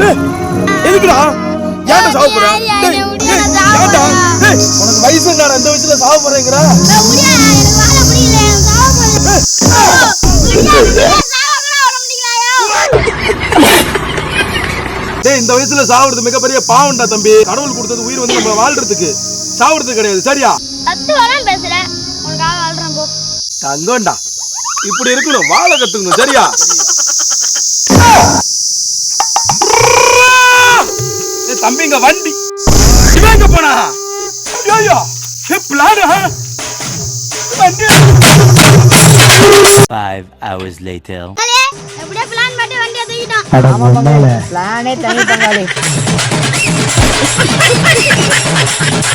டேய், எதுக்குடா? ஏன்டா சாவ போற? ஏன்டா? உனக்கு வயசு என்னடா? இந்த வயசுல சாவ போறேங்கற? டேய் இந்த வயசுல சாவுறது மிகப்பெரிய பாவம்டா தம்பி. கடவுள் கொடுத்தது உயிர் வந்து நம்ம வாழ்றதுக்கு. சாவுறது கிடையாது சரியா? தங்கம்டா இப்படி இருக்கணும் வாழ கத்துக்கணும் சரியா? ஏய், தம்பிங்க வண்டி. இவன் எங்க போனா? ஐயோ பிளான் வண்டி. Five hours later. ஆமா பங்காளி பிளானே தனி பங்காளி.